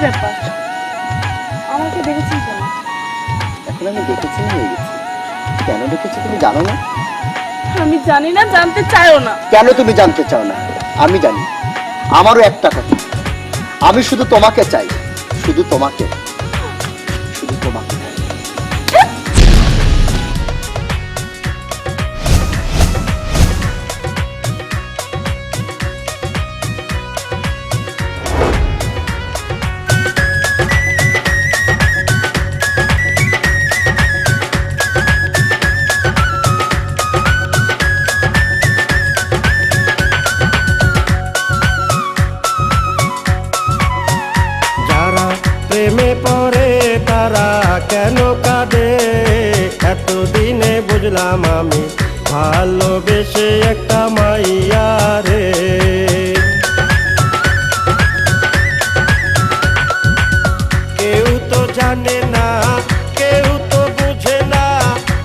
কেন? আমি দেখেছি তুমি জানো না? আমি জানি জানতে চাইও না। কেন তুমি জানতে চাও না? আমি জানি। আমারও এক টাকা আমি শুধু তোমাকে চাই। শুধু তোমাকে। শুধু তোমাকে। কাঁদে এতদিনে বুঝলাম আমি ভালোবেসে একটা মাইয়া রে। কেউ তো জানে না, কেউ তো বুঝে না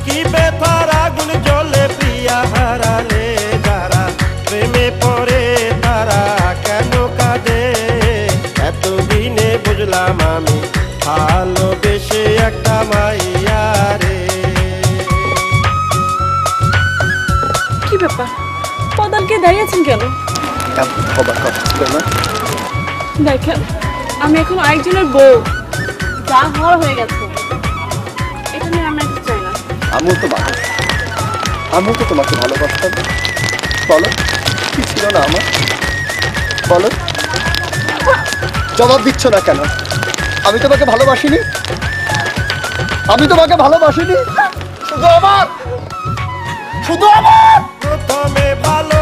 কি বেতার আগুন জ্বলে প্রিয়া হারালে যারা প্রেমে পড়ে তারা কেন কাঁদে? এতদিনে বুঝলাম আমি ব্যাপার? পদালকে কেন? দেখেন আমি এখন আরেকজনের বউ। যা হওয়ার হয়ে গেছে। এটা নিয়ে আমরা কিছু চাই না। আমিও তো মানুষ আমিও তো তোমাকে ভালোবাসতাম বলো কি ছিল না আমার? বলো। জবাব দিচ্ছ না কেন? আমি তোমাকে ভালোবাসিনি? আমি তোমাকে ভালোবাসিনি? শুধু আমার! শুধু আমার! প্রথমে ভালো